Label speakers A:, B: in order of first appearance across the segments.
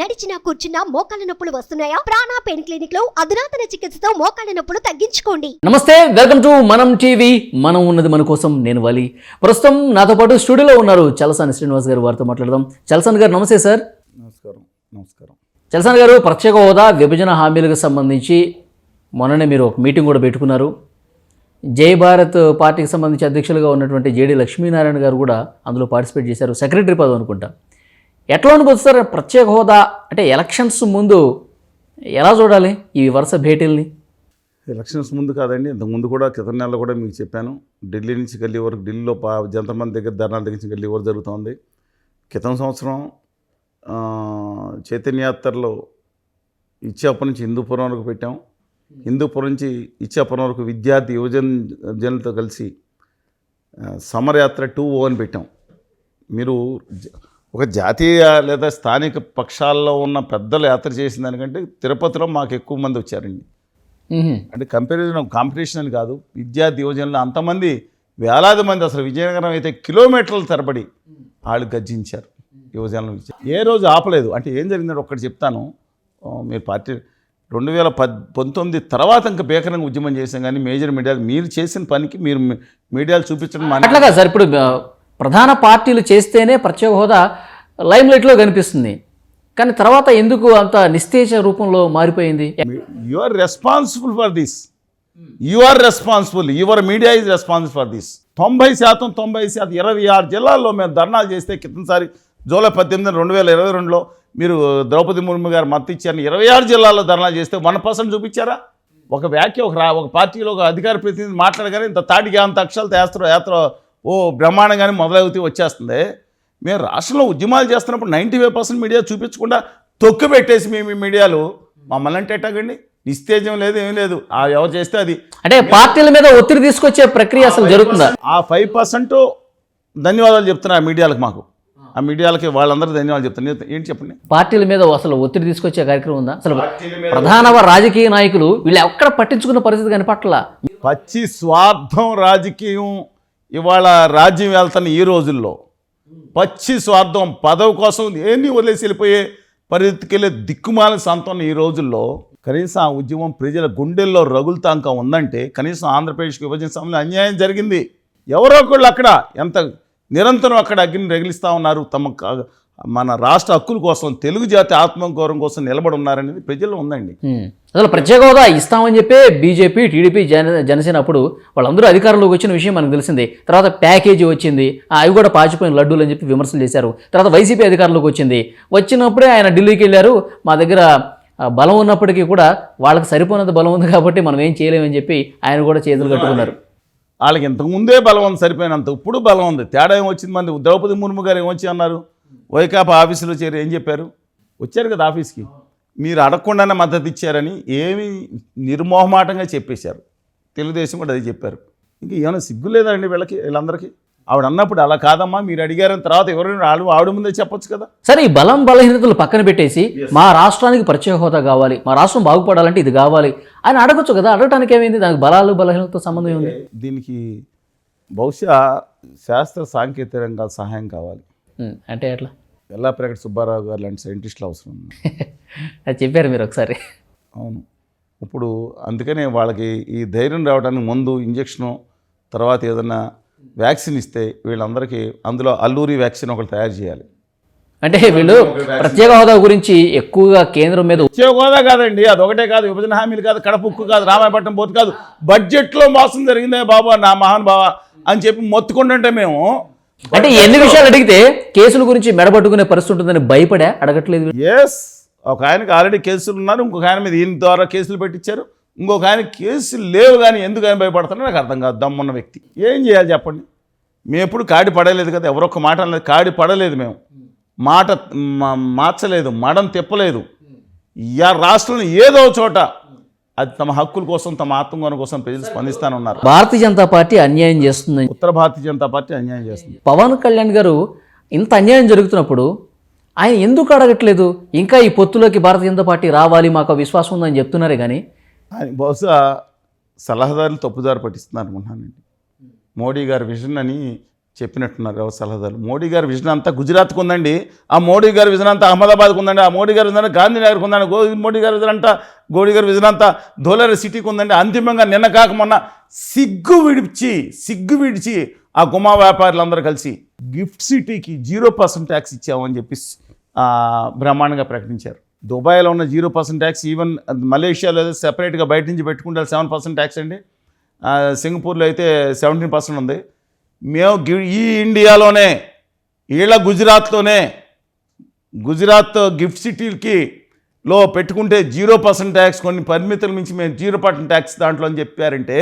A: నడిచినా కూర్చున్నా మోకాళ్ళ నొప్పులు వస్తున్నాయా? ప్రాణా పెయిన్ క్లినిక్లో అధునాతన చికిత్సతో మోకాళ్ళ నొప్పులు తగ్గించుకోండి.
B: నమస్తే వెల్కమ్ టు మనం టీవీ. మనం ఉన్నది మన కోసం నేను వలి. ప్రస్తుతం నాతో పాటు స్టూడియోలో ఉన్నారు చలసాని శ్రీనివాస్ గారు వారితో మాట్లాడదాం. చలసాని గారు నమస్తే సార్.
C: నమస్కారం నమస్కారం.
B: చలసాని గారు ప్రత్యేక హోదా విభజన హామీలకు సంబంధించి మొన్ననే మీరు ఒక మీటింగ్ కూడా పెట్టుకున్నారు. జై భారత్ పార్టీకి సంబంధించి అధ్యక్షులుగా ఉన్నటువంటి జేడి లక్ష్మీనారాయణ గారు కూడా అందులో పార్టిసిపేట్ చేశారు. సెక్రటరీ పదవి అనుకుంటా. ఎట్లా అనుకోవచ్చు ప్రత్యేక హోదా అంటే ఎలక్షన్స్ ముందు ఎలా చూడాలి ఈ వరుస భేటీల్ని?
C: ఎలక్షన్స్ ముందు కాదండి ఇంతకుముందు కూడా క్రితం నెలలో కూడా మీకు చెప్పాను ఢిల్లీ నుంచి గల్లీ వరకు ఢిల్లీలో పా జంతమంది మంది దగ్గర ధర్నాల దగ్గర నుంచి గల్లీ వరకు జరుగుతుంది. క్రితం సంవత్సరం చైతన్యాత్రలో ఇచ్చాపురం నుంచి హిందూపురం వరకు పెట్టాం. హిందూపురం నుంచి ఇచ్చాపురం వరకు విద్యార్థి యువజన జనులతో కలిసి సమరయాత్ర టూ ఓ అని పెట్టాం. మీరు జ- ఒక జాతీయ లేదా స్థానిక పక్షాల్లో ఉన్న పెద్దలు యాత్ర చేసిన దానికంటే తిరుపతిలో మాకు ఎక్కువ మంది వచ్చారండి. అంటే కంపారిజన్ కాంపిటీషన్ అని కాదు విద్యార్థి యువజనులు అంతమంది వేలాది మంది అసలు విజయనగరం అయితే కిలోమీటర్ల తరబడి వాళ్ళు గర్జించారు యువజనులు ఏ రోజు ఆపలేదు. అంటే ఏం జరిగిందంటే ఒక్కటి చెప్తాను. మీరు పార్టీ రెండు వేల పద్ పంతొమ్మిది తర్వాత ఇంకా బేకరంగా ఉద్యమం చేశాం కానీ మేజర్ మీడియాలు మీరు చేసిన పనికి మీరు మీడియాలు చూపించడం
B: అట్లా సార్. ఇప్పుడు ప్రధాన పార్టీలు చేస్తేనే ప్రత్యేక హోదా లైమ్లైట్లో కనిపిస్తుంది. కానీ తర్వాత ఎందుకు అంత నిస్తేజ రూపంలో మారిపోయింది?
C: You are responsible for this you are responsible your media is responsible for this తొంభై శాతం తొంభై శాతం ఇరవై ఆరు జిల్లాల్లో మేము ధర్నాలు చేస్తే క్రితంసారి జూలై పద్దెనిమిది రెండు వేల ఇరవై రెండులో మీరు ద్రౌపది ముర్ము గారు మద్దతు ఇచ్చారని ఇరవై ఆరు జిల్లాల్లో ధర్నాలు చేస్తే వన్ పర్సెంట్ చూపించారా? ఒక వ్యాఖ్య ఒక రా ఒక పార్టీలో ఒక అధికార ప్రతినిధి మాట్లాడగానే ఇంత తాటికి అంత అక్షరాలతో యాత్ర యాత్ర ఓ బ్రహ్మాండంగానే మొదలవుతూ వచ్చేస్తుంది. మేము రాష్ట్రంలో ఉద్యమాలు చేస్తున్నప్పుడు నైంటీ ఫైవ్ పర్సెంట్ మీడియా చూపించకుండా తొక్కు పెట్టేసి మేము ఈ మీడియాలో మమ్మల్ని అంటే ఎట్టాగండి నిస్తేజం లేదు ఏం లేదు. ఆ ఎవరు చేస్తే అది.
B: అంటే పార్టీల మీద ఒత్తిడి తీసుకొచ్చే ప్రక్రియ అసలు జరుగుతుందా?
C: ఆ ఫైవ్ పర్సెంట్ ధన్యవాదాలు చెప్తున్నా ఆ మీడియాలకు మాకు. ఆ మీడియాలకి వాళ్ళందరూ ధన్యవాదాలు చెప్తాను ఏంటి చెప్పండి?
B: పార్టీల మీద అసలు ఒత్తిడి తీసుకొచ్చే కార్యక్రమం ఉందా? అసలు ప్రధాన రాజకీయ నాయకులు వీళ్ళు ఎక్కడ పట్టించుకున్న పరిస్థితి కనపట్ల
C: పచ్చి స్వార్థం రాజకీయం. ఇవాళ రాజ్యం వెళ్తున్న ఈ రోజుల్లో పచ్చి స్వార్థం పదవి కోసం ఏన్ని వదిలేసి వెళ్ళిపోయే పరిస్థితికి వెళ్ళే దిక్కుమాల సంతం ఈ రోజుల్లో. కనీసం ఆ ఉద్యమం ప్రజల గుండెల్లో రగులుతాంక ఉందంటే కనీసం ఆంధ్రప్రదేశ్కి విభజన సమయంలో అన్యాయం జరిగింది. ఎవరో ఒకళ్ళు అక్కడ ఎంత నిరంతరం అక్కడ అగ్ని రగిలిస్తూ ఉన్నారు. తమ మన రాష్ట్ర హక్కుల కోసం తెలుగు జాతి ఆత్మగౌరవం కోసం నిలబడి ఉన్నారనేది ప్రజల్లో ఉందండి.
B: అసలు ప్రత్యేక హోదా ఇస్తామని చెప్పి బీజేపీ టీడీపీ జన జనసేన అప్పుడు వాళ్ళందరూ అధికారంలోకి వచ్చిన విషయం మనకు తెలిసింది. తర్వాత ప్యాకేజీ వచ్చింది. అవి కూడా పాచిపోయిన లడ్డూలు అని చెప్పి విమర్శలు చేశారు. తర్వాత వైసీపీ అధికారంలోకి వచ్చింది. వచ్చినప్పుడే ఆయన ఢిల్లీకి వెళ్ళారు. మా దగ్గర బలం ఉన్నప్పటికీ కూడా వాళ్ళకి సరిపోయినంత బలం ఉంది కాబట్టి మనం ఏం చేయలేమని చెప్పి ఆయన కూడా చేతులు కట్టుకున్నారు.
C: వాళ్ళకి ఇంతకు ముందే బలం ఉంది సరిపోయినంత ఇప్పుడు బలం ఉంది. తేడా ఏం వచ్చింది మంది ద్రౌపది ముర్ము గారు ఏమొచ్చి అన్నారు? వైకాపా ఆఫీసులో చేరి ఏం చెప్పారు? వచ్చారు కదా ఆఫీస్కి. మీరు అడగకుండానే మద్దతు ఇచ్చారని ఏమి నిర్మోహమాటంగా చెప్పేశారు. తెలుగుదేశం కూడా అది చెప్పారు. ఇంకా ఏమైనా సిగ్గు లేదండి వీళ్ళకి వీళ్ళందరికీ? ఆవిడ అన్నప్పుడు అలా కాదమ్మా మీరు అడిగారని తర్వాత ఎవరైనా ఆడు ఆవిడ ముందే చెప్పొచ్చు కదా?
B: సరే ఈ బలం బలహీనతలు పక్కన పెట్టేసి మా రాష్ట్రానికి ప్రత్యేక హోదా కావాలి మా రాష్ట్రం బాగుపడాలంటే ఇది కావాలి అని అడగచ్చు కదా అడగటానికి ఏమైంది? దానికి బలాలు బలహీనతతో సంబంధం ఉంది
C: దీనికి బహుశా శాస్త్ర సాంకేతిక రంగాల సహాయం కావాలి.
B: అంటే ఎట్లా?
C: ఎల్లాప్రగడ సుబ్బారావు గారు లాంటి సైంటిస్టులు అవసరం
B: అది చెప్పారు మీరు ఒకసారి.
C: అవును. ఇప్పుడు అందుకనే వాళ్ళకి ఈ ధైర్యం రావడానికి ముందు ఇంజక్షను తర్వాత ఏదైనా వ్యాక్సిన్ ఇస్తే వీళ్ళందరికీ అందులో అల్లూరి వ్యాక్సిన్ ఒకటి తయారు చేయాలి.
B: అంటే వీళ్ళు ప్రత్యేక హోదా గురించి ఎక్కువగా కేంద్రం మీద
C: వచ్చే హోదా కాదండి అది ఒకటే కాదు విభజన హామీలు కాదు కడప ఉక్కు కాదు రామాయపట్నం పోతు కాదు బడ్జెట్లో మోసం జరిగిందే బాబా నా మహాన్ బావా అని చెప్పి మొత్తుకుంటుంటే మేము
B: అంటే ఎన్ని విషయాలు అడిగితే కేసుల గురించి మెడబట్టుకునే పరిస్థితి ఉంటుందని భయపడా? అడగట్లేదు.
C: ఎస్ ఒక ఆయనకి ఆల్రెడీ కేసులు ఉన్నారు ఇంకొక ఆయన మీద ఈయన ద్వారా కేసులు పెట్టించారు ఇంకొక ఆయన కేసులు లేవు కానీ ఎందుకు ఆయన భయపడుతున్నారో నాకు అర్థం కాదు దమ్మున్న వ్యక్తి. ఏం చేయాలి చెప్పండి? మేము ఎప్పుడు కాడి పడలేదు కదా ఎవరొక్క మాట అనలేదు కాడి పడలేదు మేము. మాట మార్చలేదు మడం తిప్పలేదు. యా రాష్ట్రంలో ఏదో చోట అది తమ హక్కుల కోసం తమ ఆత్మగౌరవం కోసం ప్రజలు స్పందిస్తానున్నారు.
B: భారతీయ జనతా పార్టీ అన్యాయం చేస్తుందని
C: ఉత్తర భారతీయ జనతా పార్టీ అన్యాయం చేస్తుంది.
B: పవన్ కళ్యాణ్ గారు ఇంత అన్యాయం జరుగుతున్నప్పుడు ఆయన ఎందుకు అడగట్లేదు? ఇంకా ఈ పొత్తులోకి భారతీయ జనతా పార్టీ రావాలి మాకు విశ్వాసం ఉందని చెప్తున్నారే కానీ
C: ఆయన బహుశా సలహాదారులు తప్పుదారి పట్టిస్తున్నారు అనుకుంటున్నానండి. మోడీ గారి విజన్ అని చెప్పినట్టున్నారు ఎవరు సలహాదారు మోడీ గారి విజన్ అంతా గుజరాత్కు ఉందండి. ఆ మోడీ గారి విజన్ అంతా అహ్మదాబాద్కు ఉందండి. ఆ మోడీ గారి విజన్ గాంధీనగర్కు ఉందండి. గో మోడీ గారి విజన్ అంతా గోడీ గారి విజన్ అంతా ధోలర్ సిటీకి ఉందండి. అంతిమంగా నిన్న కాక మొన్న సిగ్గు విడిచి సిగ్గు విడిచి ఆ గుమా వ్యాపారులందరూ కలిసి గిఫ్ట్ సిటీకి జీరో పర్సెంట్ ట్యాక్స్ ఇచ్చామని చెప్పి బ్రహ్మాండంగా ప్రకటించారు. దుబాయ్లో ఉన్న జీరో పర్సెంట్ ట్యాక్స్ ఈవెన్ మలేషియాలో అయితే సెపరేట్గా బయట నుంచి పెట్టుకుంటే సెవెన్ పర్సెంట్ ట్యాక్స్ అండి. సింగపూర్లో అయితే సెవెంటీన్ పర్సెంట్ ఉంది. మేము ఈ ఇండియాలోనే ఈళ్ళ గుజరాత్లోనే గుజరాత్ గిఫ్ట్ సిటీకి లో పెట్టుకుంటే జీరో పర్సెంట్ ట్యాక్స్ కొన్ని పరిమితుల మించి మేము జీరో పర్సెంట్ ట్యాక్స్ దాంట్లో అని చెప్పారంటే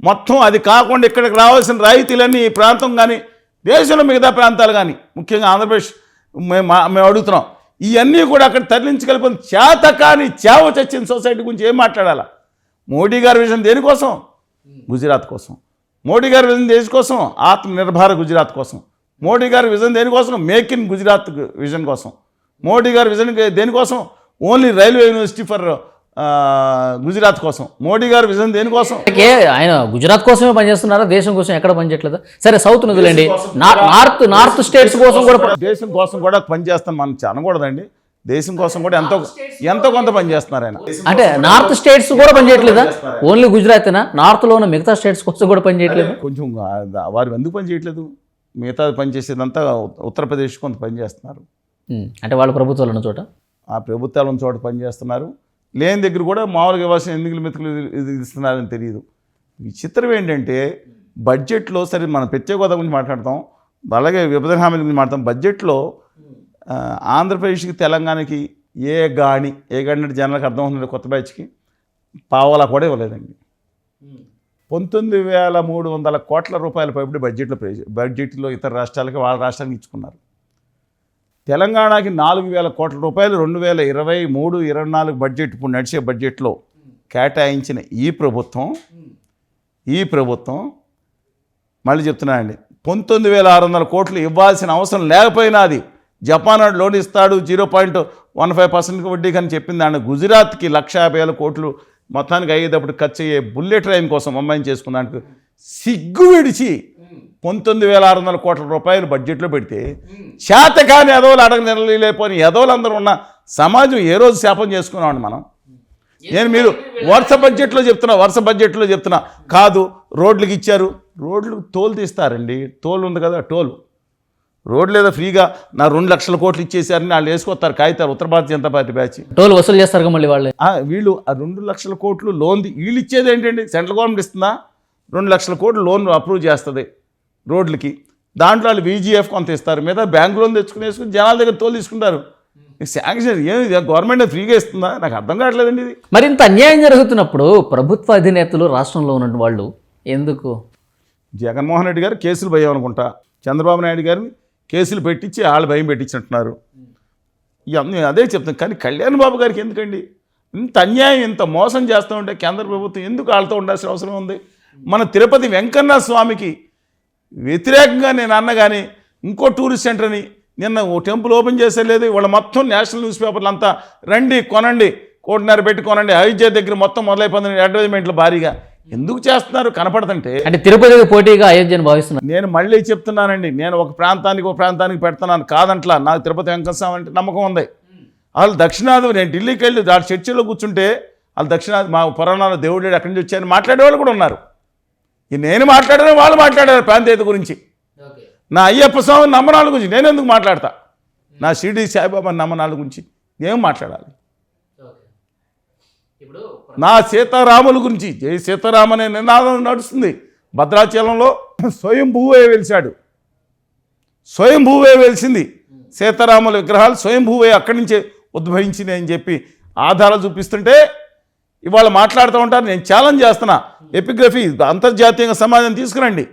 C: మొత్తం అది కాకుండా ఇక్కడికి రావాల్సిన రాయితీలన్నీ ఈ ప్రాంతం కానీ దేశంలో మిగతా ప్రాంతాలు కానీ ముఖ్యంగా ఆంధ్రప్రదేశ్ మేము మేము అడుగుతున్నాం ఇవన్నీ కూడా అక్కడ తరలించగలిగిన చేత కానీ చేవ చచ్చిన సొసైటీ గురించి ఏం మాట్లాడాలా? మోడీ గారి విజన్ దేనికోసం? గుజరాత్ కోసం. మోడీ గారి విజన్ దేనికోసం ఆత్మనిర్భర గుజరాత్ కోసం. మోడీ గారి విజన్ దేనికోసం మేక్ ఇన్ గుజరాత్ విజన్ కోసం. మోడీ గారి విజన్ దేనికోసం only railway university for Gujarat కోసం. మోడీ గారి విజన్ దేనికోసం
B: ఆయన గుజరాత్ కోసమే పనిచేస్తున్నారా? దేశం కోసం ఎక్కడ పనిచేయట్లేదా? సరే సౌత్ వదిలేండి. నా- నార్త్ నార్త్ స్టేట్స్ కోసం కూడా
C: దేశం కోసం కూడా పనిచేస్తాం. మనం అనకూడదండి దేశం కోసం కూడా ఎంతో ఎంతో కొంత పనిచేస్తున్నారు ఆయన.
B: అంటే నార్త్ స్టేట్స్ కూడా పనిచేయట్లేదా ఓన్లీ గుజరాతేనా? నార్త్లో ఉన్న మిగతా స్టేట్స్ కోసం కూడా పనిచేయట్లేదు
C: కొంచెం వారు ఎందుకు పని చేయట్లేదు? మిగతా పని చేసేదంతా ఉత్తరప్రదేశ్ కొంత పని చేస్తున్నారు.
B: అంటే వాళ్ళ ప్రభుత్వాలు ఉన్న చోట?
C: ఆ ప్రభుత్వాలు ఉన్న చోట పనిచేస్తున్నారు లేని దగ్గర కూడా మామూలుగా ఇవ్వాల్సిన ఎన్నికల మెతుకులు ఇది ఇస్తున్నారని తెలియదు. విచిత్రం ఏంటంటే బడ్జెట్లో సరే మనం ప్రత్యేక హోదా గురించి మాట్లాడతాం అలాగే విభజన హామీల గురించి మాట్లాడతాం బడ్జెట్లో ఆంధ్రప్రదేశ్కి తెలంగాణకి ఏ గాని ఏ గాని అంటే జనాలకు అర్థం అవుతుంది కొత్త బ్యాచ్కి పావలా కూడా ఇవ్వలేదండి. పంతొమ్మిది వేల మూడు వందల కోట్ల రూపాయల పైబడి బడ్జెట్లో బడ్జెట్లో ఇతర రాష్ట్రాలకి వాళ్ళ రాష్ట్రానికి ఇచ్చుకున్నారు. తెలంగాణకి నాలుగు వేల కోట్ల రూపాయలు రెండు వేల ఇరవై మూడు ఇరవై నాలుగు బడ్జెట్ ఇప్పుడు నడిచే బడ్జెట్లో కేటాయించిన ఈ ప్రభుత్వం ఈ ప్రభుత్వం మళ్ళీ చెప్తున్నానండి పంతొమ్మిది వేల ఆరు వందల కోట్లు ఇవ్వాల్సిన అవసరం లేకపోయినా అది జపాన్ లోన్ ఇస్తాడు జీరో పాయింట్ వన్ ఫైవ్ పర్సెంట్కి వడ్డీ కానీ చెప్పింది ఆయన. గుజరాత్కి లక్ష యాభై వేల కోట్లు మొత్తానికి అయ్యేటప్పుడు ఖర్చు అయ్యే బుల్లెట్ రైన్ కోసం అమ్మాయిని చేసుకున్నానికి సిగ్గు విడిచి పంతొమ్మిది వేల ఆరు వందల కోట్ల రూపాయలు బడ్జెట్లో పెడితే చేతకాని ఎదవలు అడగ నిలలేపోని ఎదవలందరూ ఉన్న సమాజం ఏ రోజు శాపం చేసుకున్నామండి మనం? నేను మీరు వరుస బడ్జెట్లో చెప్తున్నా వరుస బడ్జెట్లో చెప్తున్నా. కాదు రోడ్లకు ఇచ్చారు. రోడ్లు తోలు తీస్తారండి. తోలు ఉంది కదా టోలు. రోడ్లు ఏదో ఫ్రీగా నా రెండు లక్షల కోట్లు ఇచ్చేసారని వాళ్ళు వేసుకొస్తారు కాగితారు ఉత్తర Bharatiya Janata party batch.
B: Toll వసూలు చేస్తారు మళ్ళీ వాళ్ళే?
C: ఆ, వీళ్ళు ఆ రెండు లక్షల కోట్లు లోన్ వీళ్ళు ఇచ్చేది ఏంటండి? సెంట్రల్ గవర్నమెంట్ ఇస్తుందా? రెండు లక్షల కోట్లు లోన్ అప్రూవ్ చేస్తుంది రోడ్లకి. దాంట్లో వాళ్ళు వీజీఎఫ్ కొంత ఇస్తారు మీద బ్యాంక్ లోన్ తెచ్చుకుని వేసుకుని జనాల దగ్గర తోలు తీసుకుంటారు. శాంక్షన్ ఏమి గవర్నమెంట్ ఫ్రీగా ఇస్తుందా? నాకు అర్థం కావట్లేదండి ఇది.
B: మరి ఇంత అన్యాయం జరుగుతున్నప్పుడు ప్రభుత్వ అధినేతలు రాష్ట్రంలో ఉన్న వాళ్ళు ఎందుకు?
C: జగన్మోహన్ రెడ్డి గారు కేసులు భయం అనుకుంటా చంద్రబాబు నాయుడు గారిని కేసులు పెట్టించి వాళ్ళు భయం పెట్టించినట్టున్నారు. ఇవన్నీ అదే చెప్తాను కానీ కళ్యాణ్ బాబు గారికి ఎందుకండి? ఇంత అన్యాయం ఇంత మోసం చేస్తూ ఉంటే కేంద్ర ప్రభుత్వం ఎందుకు వాళ్ళతో ఉండాల్సిన అవసరం ఉంది? మన తిరుపతి వెంకన్న స్వామికి వ్యతిరేకంగా నేను అన్న కానీ ఇంకో టూరిస్ట్ సెంటర్ని నిన్న ఓ టెంపుల్ ఓపెన్ చేసేలేదు. వాళ్ళ మొత్తం నేషనల్ న్యూస్ పేపర్లు అంతా రండి కొనండి కోటిన్నర పెట్టి కొనండి. అయోధ్య దగ్గర మొత్తం మొదలైపోతుంది అడ్వర్టైజ్మెంట్లు భారీగా. ఎందుకు చేస్తున్నారు? కనపడదంటే
B: అంటే తిరుపతికి పోటీగా అయోధ్యను భావిస్తున్నారు.
C: నేను మళ్ళీ చెప్తున్నానండి నేను ఒక ప్రాంతానికి ఒక ప్రాంతానికి పెడుతున్నాను కాదంట్లా. నాకు తిరుపతి వెంకటస్వామి అంటే నమ్మకం ఉంది. వాళ్ళు దక్షిణాది నేను ఢిల్లీకి వెళ్ళి దాని చర్చిలో కూర్చుంటే వాళ్ళు దక్షిణాది మా పురాణాలు దేవుడు అక్కడి నుంచి వచ్చాయని మాట్లాడేవాళ్ళు కూడా ఉన్నారు. ఈ నేను మాట్లాడాను వాళ్ళు మాట్లాడారు ప్రాంతీయత గురించి. నా అయ్యప్ప స్వామి నమ్మనాల గురించి నేను ఎందుకు మాట్లాడతా? నా షిరిడి సాయిబాబా నమ్మనాల గురించి ఏం మాట్లాడాలి. నా సీతారాముల గురించి జై సీతారామ అనే నినాదం నడుస్తుంది. భద్రాచలంలో స్వయంభూవే వెలిశాడు. స్వయంభూవే వెలిసింది. సీతారాముల విగ్రహాలు స్వయంభూవే అక్కడి నుంచే ఉద్భవించింది అని చెప్పి ఆధారాలు చూపిస్తుంటే ఇవాళ మాట్లాడుతూ ఉంటారు. నేను ఛాలెంజ్ చేస్తున్నా. ఎపిగ్రఫీ అంతర్జాతీయంగా సమాజం తీసుకురండి.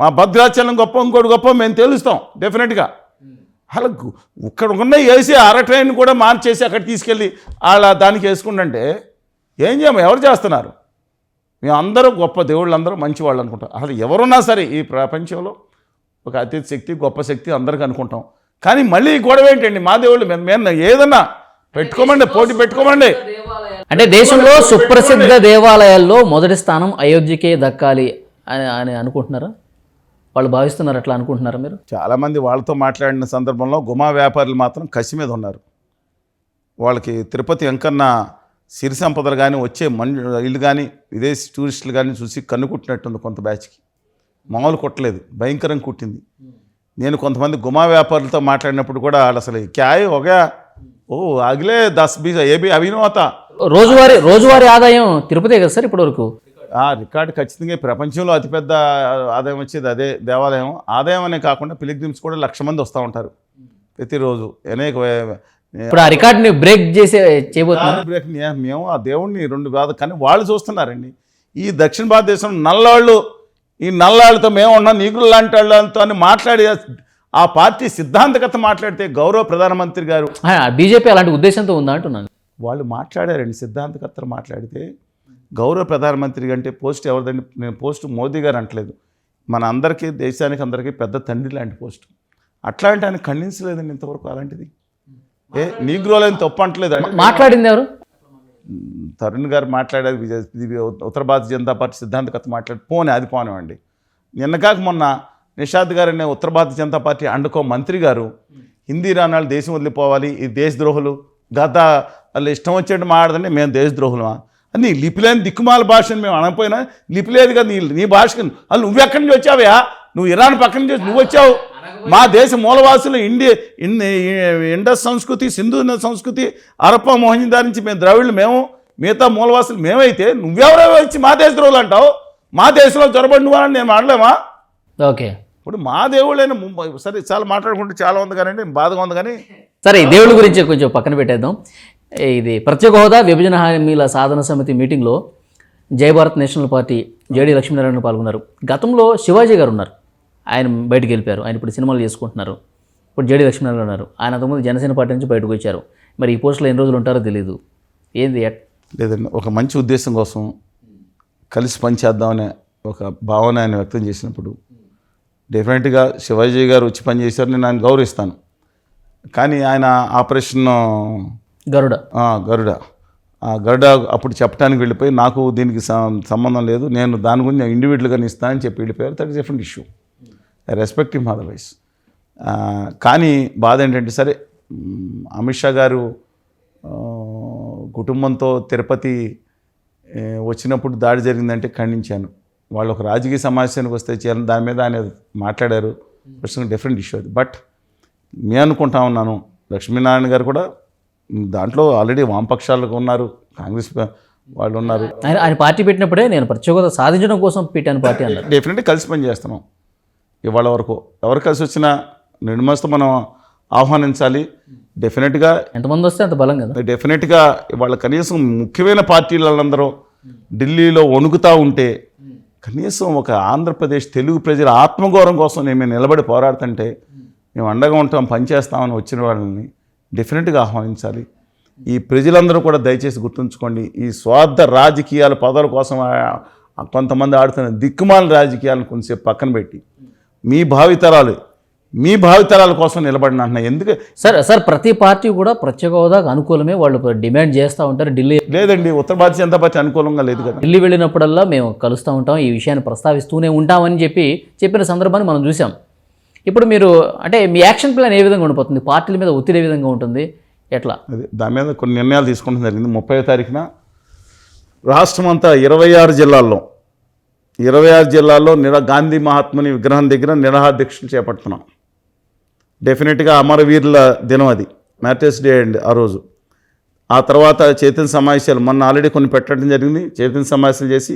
C: మా భద్రాచలం గొప్ప ఇంకోటి గొప్ప మేము తెలుస్తాం డెఫినెట్గా అలా గు- ఇక్కడ ఉన్న వేసి అర ట్రైన్ కూడా మార్చేసి అక్కడ తీసుకెళ్ళి అలా దానికి వేసుకుంటుంటే ఏం చేయము ఎవరు చేస్తున్నారు? మేము అందరూ గొప్ప దేవుళ్ళు అందరూ మంచి వాళ్ళు అనుకుంటాం. అసలు ఎవరున్నా సరే ఈ ప్రపంచంలో ఒక అతి శక్తి గొప్ప శక్తి అందరికీ అనుకుంటాం. కానీ మళ్ళీ గొడవ ఏంటండి? మా దేవుళ్ళు మేము మేము ఏదన్నా పెట్టుకోమండి పోటీ పెట్టుకోమండి.
B: అంటే దేశంలో సుప్రసిద్ధ దేవాలయాల్లో మొదటి స్థానం అయోధ్యకే దక్కాలి అని అని అనుకుంటున్నారా? వాళ్ళు భావిస్తున్నారు అట్లా అనుకుంటున్నారా మీరు?
C: చాలామంది వాళ్ళతో మాట్లాడిన సందర్భంలో గుమా వ్యాపారులు మాత్రం కసి మీద ఉన్నారు. వాళ్ళకి తిరుపతి వెంకన్న సిరి సంపదలు కానీ వచ్చే మన్ ఇల్లు కానీ విదేశీ టూరిస్టులు కానీ చూసి కన్ను కుట్టినట్టుంది కొంత బ్యాచ్కి. మామూలు కుట్టలేదు భయంకరంగా కుట్టింది. నేను కొంతమంది గుమా వ్యాపారులతో మాట్లాడినప్పుడు కూడా వాళ్ళు అసలు క్యాయ్ ఒక ఓ అగిలే దస్ బీస్ ఏబి అవినోత.
B: రోజువారీ రోజువారీ ఆదాయం తిరుపతే కదా సార్ ఇప్పటివరకు?
C: ఆ రికార్డు ఖచ్చితంగా ప్రపంచంలో అతిపెద్ద ఆదాయం వచ్చేది అదే దేవాలయం. ఆదాయం అనే కాకుండా పిలిగ్రిమ్స్ కూడా లక్ష మంది వస్తూ ఉంటారు. ప్రతిరోజు అనేక
B: ఇప్పుడు ఆ రికార్డ్ని బ్రేక్ చేసే చేయబోతున్నారు
C: బ్రేక్ మేము ఆ దేవుణ్ణి రెండు కాదు కానీ వాళ్ళు చూస్తున్నారండి. ఈ దక్షిణ భారతదేశం నల్లాళ్ళు ఈ నల్లాళ్ళతో మేము ఉన్నాం నీకులు లాంటి వాళ్ళతో అని మాట్లాడి ఆ పార్టీ సిద్ధాంతకత మాట్లాడితే గౌరవ ప్రధానమంత్రి గారు.
B: బీజేపీ అలాంటి ఉద్దేశంతో ఉందా అంటున్నాను.
C: వాళ్ళు మాట్లాడారండి సిద్ధాంతకర్తలు మాట్లాడితే. గౌరవ ప్రధానమంత్రి అంటే పోస్ట్ ఎవరిదండి? నేను పోస్ట్ మోదీ గారు అంటలేదు. మన అందరికీ దేశానికి అందరికీ పెద్ద తండ్రి లాంటి పోస్ట్. అట్లాంటి ఆయన ఖండించలేదండి ఇంతవరకు అలాంటిది. ఏ నీగ్రోలని తప్పు అంటలేదు అంటే.
B: మాట్లాడింది ఎవరు?
C: తరుణ్ గారు మాట్లాడారు ఇది ఉత్తర భారతీయ జనతా పార్టీ సిద్ధాంతకత మాట్లాడి పోనీ అది పోనివ్వండి. నిన్న కాక మొన్న నిషాద్ గారు అనే ఉత్తర భారతీయ జనతా పార్టీ అండుకో మంత్రి గారు హిందీ రానాళ్ళు దేశం వదిలిపోవాలి ఈ దేశద్రోహులు గత వాళ్ళు ఇష్టం వచ్చేట్టు మాట్లాడండి మేము దేశద్రోహులమా? అని నీ లిపిలేని దిక్కుమాల భాషను మేము అనకపోయినా లిపి లేదు కదా నీ నీ భాషకు నువ్వు ఎక్కడి నుంచి వచ్చావయా నువ్వు ఇరాన్ పక్క నుంచి నువ్వు వచ్చావు. మా దేశ మూలవాసులు ఇండి ఇండస్ సంస్కృతి సింధు సంస్కృతి అరప్ప మోహిందార్ నుంచి మేము ద్రవిళ్ళు మేము మిగతా మూలవాసులు మేమైతే నువ్వెవరెవరో వచ్చి మా దేశ ద్రోహులు అంటావు? మా దేశంలో చొరబడి అని నేను మాట్లాడలేమా
B: ఓకే.
C: ఇప్పుడు మా దేవుళ్ళైన ముంబై సరే చాలా మాట్లాడుకుంటే చాలా ఉంది కానీ బాధగా ఉంది కానీ
B: సరే ఈ దేవుడి గురించి కొంచెం పక్కన పెట్టేద్దాం. ఇది ప్రత్యేక హోదా విభజన హామీల సాధన సమితి మీటింగ్లో Jai Bharat national party JD Lakshminarayana పాల్గొన్నారు. గతంలో శివాజీ గారు ఉన్నారు. ఆయన బయటకు వెళ్ళిపోయారు. ఆయన ఇప్పుడు సినిమాలు చేసుకుంటున్నారు. ఇప్పుడు జేడీ లక్ష్మీనారాయణ ఉన్నారు. ఆయన అంతకుముందు జనసేన పార్టీ నుంచి బయటకు వచ్చారు. మరి ఈ పోస్టులో ఎన్ని రోజులు ఉంటారో తెలియదు ఏంది
C: లేదండి ఒక మంచి ఉద్దేశం కోసం కలిసి పనిచేద్దామనే ఒక భావన ఆయన వ్యక్తం చేసినప్పుడు డెఫినెట్గా శివాజీ గారు వచ్చి పనిచేశారు నేను ఆయన గౌరవిస్తాను. కానీ ఆయన ఆపరేషన్
B: గరుడ.
C: గరుడ. ఆ గరుడ అప్పుడు చెప్పడానికి వెళ్ళిపోయి నాకు దీనికి సంబంధం లేదు. నేను దాని గురించి ఇండివిజువల్గా ఇస్తానని చెప్పి వెళ్ళిపోయారు. That is different issue I respect him otherwise కానీ బాధ ఏంటంటే సరే మ్, అమిత్ షా గారు కుటుంబంతో తిరుపతి వచ్చినప్పుడు దాడి జరిగిందంటే ఖండించాను. వాళ్ళు ఒక రాజకీయ సమావేశానికి వస్తే చేయాలని దాని మీద ఆయన మాట్లాడారు. డిఫరెంట్ ఇష్యూ అది. బట్ నేను అనుకుంటా ఉన్నాను లక్ష్మీనారాయణ గారు కూడా దాంట్లో ఆల్రెడీ వామపక్షాలకు ఉన్నారు. కాంగ్రెస్ వాళ్ళు ఉన్నారు.
B: ఆయన ఆయన పార్టీ పెట్టినప్పుడే నేను ప్రత్యేక హోదా సాధించడం కోసం పెట్టాను పార్టీ అన్నారు.
C: డెఫినెట్గా కలిసి పని చేస్తున్నాం ఇవాళ వరకు ఎవరు కలిసి వచ్చినా నిర్మస్త మనం ఆహ్వానించాలి. డెఫినెట్గా
B: ఎంతమంది వస్తే అంత బలం కదా.
C: డెఫినెట్గా ఇవాళ కనీసం ముఖ్యమైన పార్టీలందరూ ఢిల్లీలో వణుకుతూ ఉంటే కనీసం ఒక ఆంధ్రప్రదేశ్ తెలుగు ప్రజల ఆత్మగౌరవం కోసం నేను నిలబడి పోరాడుతుంటే మేము అండగా ఉంటాం పనిచేస్తామని వచ్చిన వాళ్ళని డెఫినెట్గా ఆహ్వానించాలి. ఈ ప్రజలందరూ కూడా దయచేసి గుర్తుంచుకోండి ఈ స్వార్థ రాజకీయాల పదవుల కోసం కొంతమంది ఆడుతున్న దిక్కుమాల రాజకీయాలను కొంచెంసేపు పక్కన పెట్టి మీ భావితరాలు మీ భావితరాల కోసం నిలబడిన అంటున్నా. ఎందుకు?
B: సార్ సార్ ప్రతి పార్టీ కూడా ప్రత్యేక హోదాకు అనుకూలమే వాళ్ళు డిమాండ్ చేస్తూ ఉంటారు. ఢిల్లీ
C: లేదండి ఉత్తర భారతీయ జనతా పార్టీ అనుకూలంగా లేదు కదా.
B: ఢిల్లీ వెళ్ళినప్పుడల్లా మేము కలుస్తూ ఉంటాం ఈ విషయాన్ని ప్రస్తావిస్తూనే ఉంటామని చెప్పి చెప్పిన సందర్భాన్ని మనం చూసాం ఇప్పుడు మీరు అంటే మీ యాక్షన్ ప్లాన్ ఏ విధంగా ఉండిపోతుంది? పార్టీల మీద ఒత్తిడి ఏ విధంగా ఉంటుంది? ఎట్లా?
C: అది దాని మీద కొన్ని నిర్ణయాలు తీసుకోవడం జరిగింది. ముప్పై తారీఖున రాష్ట్రం అంతా ఇరవై ఆరు జిల్లాల్లో ఇరవై ఆరు జిల్లాల్లో నిర గాంధీ మహాత్ముని విగ్రహం దగ్గర నిరాహార దీక్షలు చేపడుతున్నాం. డెఫినెట్గా అమరవీరుల దినం అది. మ్యాటర్స్ డే అండి ఆ రోజు. ఆ తర్వాత చైతన్య సమావేశాలు మొన్న ఆల్రెడీ కొన్ని పెట్టడం జరిగింది. చైతన్య సమావేశాలు చేసి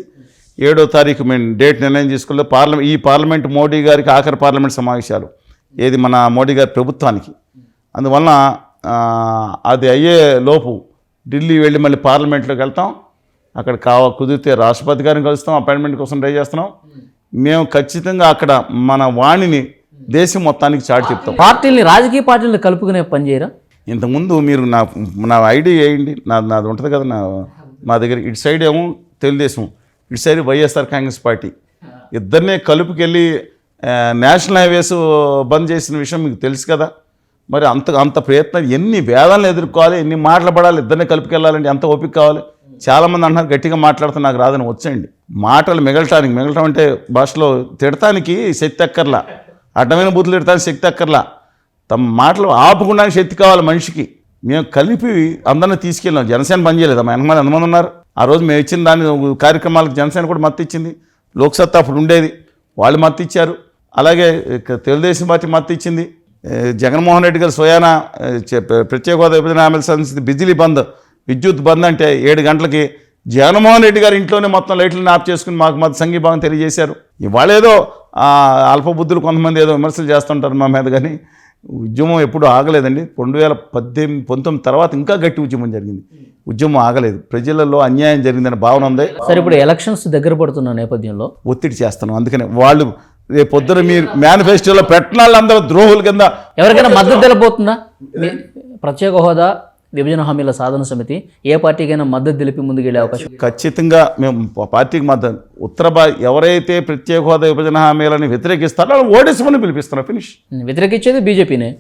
C: ఏడో తారీఖు మేము డేట్ నిర్ణయం తీసుకుంటే పార్లమెంట్ ఈ పార్లమెంట్ మోడీ గారికి ఆఖరి పార్లమెంట్ సమావేశాలు. ఏది మన మోడీ గారి ప్రభుత్వానికి. అందువలన అది అయ్యే లోపు ఢిల్లీ వెళ్ళి మళ్ళీ పార్లమెంట్లోకి వెళ్తాం. అక్కడ కావ కుదిరితే రాష్ట్రపతి గారిని కలుస్తాం అపాయింట్మెంట్ కోసం ట్రై చేస్తున్నాం. మేము ఖచ్చితంగా అక్కడ మన వాణిని దేశం మొత్తానికి చాటి చెప్తాం.
B: పార్టీల్ని రాజకీయ పార్టీలను కలుపుకునే పని చేయరా?
C: ఇంతకుముందు మీరు నా నా ఐడి వేయండి. నా నాది ఉంటుంది కదా నా మా దగ్గర ఇటు సైడ్ ఏమో తెలుగుదేశం ఇటు సైడ్ వైఎస్ఆర్ కాంగ్రెస్ పార్టీ. ఇద్దరినే కలుపుకెళ్ళి నేషనల్ హైవేస్ బంద్ చేసిన విషయం మీకు తెలుసు కదా. మరి అంత అంత ప్రయత్నం ఎన్ని వేదాలను ఎదుర్కోవాలి ఎన్ని మాటలు పడాలి ఇద్దరిని కలుపుకెళ్ళాలంటే ఎంత ఓపిక కావాలి? చాలామంది అంటున్నారు గట్టిగా మాట్లాడుతూ నాకు రాదని వచ్చేయండి. మాటలు మిగలటానికి మిగలటం అంటే భాషలో తిడటానికి శక్తి అక్కర్లా. అడ్డమైన బూతులు తిడటానికి శక్తి అక్కర్లా. తమ మాటలు ఆపుకోవడానికి శక్తి కావాలి మనిషికి. మేము కలిపి అందరిని తీసుకెళ్ళాం. జనసేన పనిచేయలేదు మా ఎంతమంది ఎంతమంది ఉన్నారు? ఆ రోజు మేము ఇచ్చిన దాని కార్యక్రమాలకు జనసేన కూడా మత్తిచ్చింది ఇచ్చింది. లోక్సత్తా అప్పుడు ఉండేది. వాళ్ళు మత్తిచ్చారు ఇచ్చారు. అలాగే తెలుగుదేశం పార్టీ మత్తిచ్చింది ఇచ్చింది. జగన్మోహన్ రెడ్డి గారు స్వయాన ప్రత్యేక హోదా విభజన హామీలు సంబంధించి బిజిలీ బంద్. విద్యుత్ బంద్ అంటే ఏడు గంటలకి జగన్మోహన్ రెడ్డి గారు ఇంట్లోనే మొత్తం లైట్లు ఆఫ్ చేసుకుని మాకు మధ్య సంఘీభావం తెలియజేశారు. ఇవాళ ఏదో అల్పబుద్ధులు కొంతమంది ఏదో విమర్శలు చేస్తుంటారు మా మీద కానీ ఉద్యమం ఎప్పుడు ఆగలేదండి. రెండు వేల పద్దెనిమిది పంతొమ్మిది తర్వాత ఇంకా గట్టి ఉద్యమం జరిగింది. ఉద్యమం ఆగలేదు. ప్రజలలో అన్యాయం జరిగిందనే భావన ఉంది.
B: సరే ఇప్పుడు ఎలక్షన్స్ దగ్గర పడుతున్న నేపథ్యంలో?
C: ఒత్తిడి చేస్తున్నాం. అందుకని వాళ్ళు రేపు పొద్దున మీరు మేనిఫెస్టోలో పెట్టిన వాళ్ళందరూ ద్రోహుల కింద
B: ఎవరికైనా మద్దతు తెలపోతుందా? మీ- ప్రత్యేక హోదా విభజన హామీల సాధన సమితి ఏ పార్టీకైనా మద్దతు తెలిపి ముందుకెళ్ళే అవకాశం
C: ఖచ్చితంగా మేము పార్టీకి మద్దతు ఉత్తర ఎవరైతే ప్రత్యేక హోదా విభజన హామీలను వ్యతిరేకిస్తారో ఓడిసమని పిలిపిస్తున్నారు. ఫినిష్.
B: వ్యతిరేకించేది బీజేపీనే.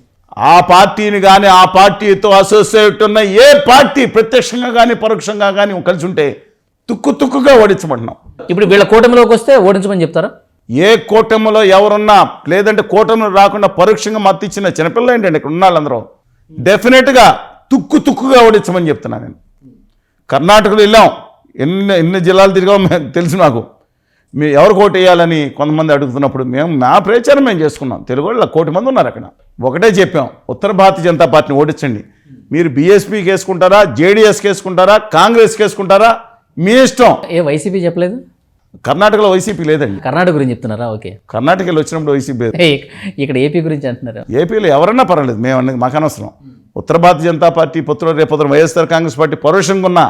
C: ఆ పార్టీని కానీ ఆ పార్టీతో అసోసియేట్ ఉన్న ఏ పార్టీ ప్రత్యక్షంగా కానీ పరోక్షంగా కానీ కలిసి ఉంటే తుక్కు తుక్కుగా ఓడించమంటున్నాం
B: ఇప్పుడు వీళ్ళ కూటమిలోకి వస్తే ఓడించమని చెప్తారా?
C: ఏ కూటమిలో ఎవరున్నా లేదంటే కూటమిలో రాకుండా పరోక్షంగా మద్దతు ఇచ్చిన చిన్నపిల్లలు ఏంటండి? ఇక్కడ ఉన్న వాళ్ళందరూ. డెఫినెట్గా తుక్కు తుక్కుగా ఓడించమని చెప్తున్నా నేను. కర్ణాటకలో వెళ్ళాం. ఎన్ని ఎన్ని జిల్లాలు తిరిగామో మేము తెలుసు నాకు. మీ ఎవరు కోటి వేయాలని కొంతమంది అడుగుతున్నప్పుడు మేము మా ప్రచారం మేము చేసుకున్నాం. తెలుగు వాళ్ళు కోటి మంది ఉన్నారు అక్కడ. ఒకటే చెప్పాం ఉత్తర భారతీయ జనతా పార్టీని ఓడించండి. మీరు బీఎస్పీకి వేసుకుంటారా జేడీఎస్కి వేసుకుంటారా కాంగ్రెస్కి వేసుకుంటారా మీ ఇష్టం.
B: ఏ వైసీపీ చెప్పలేదు?
C: కర్ణాటకలో వైసీపీ లేదండి.
B: కర్ణాటక గురించి చెప్తున్నారా? ఓకే.
C: కర్ణాటకలో వచ్చినప్పుడు వైసీపీ
B: ఇక్కడ ఏపీ గురించి అంటున్నారు?
C: ఏపీలో ఎవరన్నా పర్వాలేదు మేము మాకు అనవసరం. ఉత్తర భారతీయ జనతా పార్టీ పుత్ర రేపొద్దున వైఎస్ఆర్ కాంగ్రెస్ పార్టీ పరోక్షంగా ఉన్నా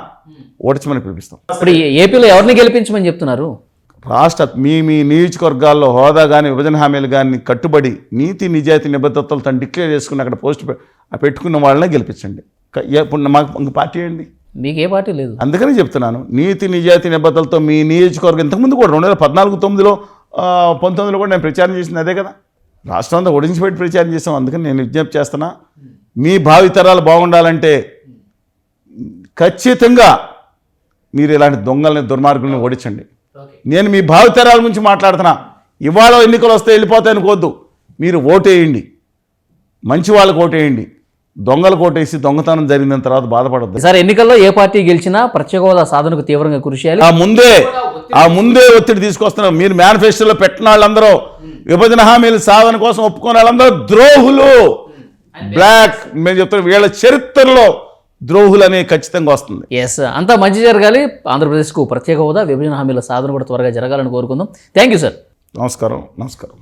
C: ఓడించమని పిలిపిస్తాం.
B: ఇప్పుడు ఏపీలో ఎవరిని గెలిపించమని చెప్తున్నారు?
C: రాష్ట్ర మీ మీ నియోజకవర్గాల్లో హోదా కానీ విభజన హామీలు కానీ కట్టుబడి నీతి నిజాయితీ నిబద్ధతలతో డిక్లేర్ చేసుకుని అక్కడ పోస్ట్ పెట్టుకున్న వాళ్ళనే గెలిపించండి. ఇప్పుడు మాకు ఇంక పార్టీ ఏంటి
B: మీకు ఏ పార్టీ లేదు.
C: అందుకని చెప్తున్నాను. నీతి నిజాయితీ నిబద్ధతలతో మీ నియోజకవర్గం ఇంతకుముందు కూడా రెండు వేల పద్నాలుగు తొమ్మిదిలో పంతొమ్మిదిలో కూడా నేను ప్రచారం చేసింది అదే కదా? రాష్ట్రం అంతా ప్రచారం చేసాం అందుకని నేను విజ్ఞప్తి చేస్తున్నా. మీ భావితరాలు బాగుండాలంటే ఖచ్చితంగా మీరు ఇలాంటి దొంగల్ని దుర్మార్గుల్ని ఓడించండి. నేను మీ భావితరాల గురించి మాట్లాడుతున్నా. ఇవాళ ఎన్నికలు వస్తే వెళ్ళిపోతాయి అనుకోవద్దు మీరు ఓటేయండి. మంచి వాళ్ళకి ఓటేయండి. దొంగలకు ఓటేసి దొంగతనం జరిగిన తర్వాత బాధపడద్దు.
B: ఈసారి ఎన్నికల్లో ఏ పార్టీ గెలిచినా ప్రత్యేక హోదా సాధనకు తీవ్రంగా కృషి చేయాలి.
C: ఆ ముందే ఆ ముందే ఒత్తిడి తీసుకొస్తున్నారు మీరు మేనిఫెస్టోలో పెట్టిన వాళ్ళందరూ విభజన హామీల సాధన కోసం ఒప్పుకున్న వాళ్ళందరూ ద్రోహులు. బ్లాక్ మేము చెప్తున్నాం వీళ్ళ చరిత్రలో ద్రోహులు అనేది ఖచ్చితంగా వస్తుంది.
B: ఎస్ అంతా మంచి జరగాలి. ఆంధ్రప్రదేశ్కు ప్రత్యేక హోదా విభజన హామీల సాధన కూడా త్వరగా జరగాలని కోరుకుందాం. థ్యాంక్ యూ సార్
C: నమస్కారం నమస్కారం.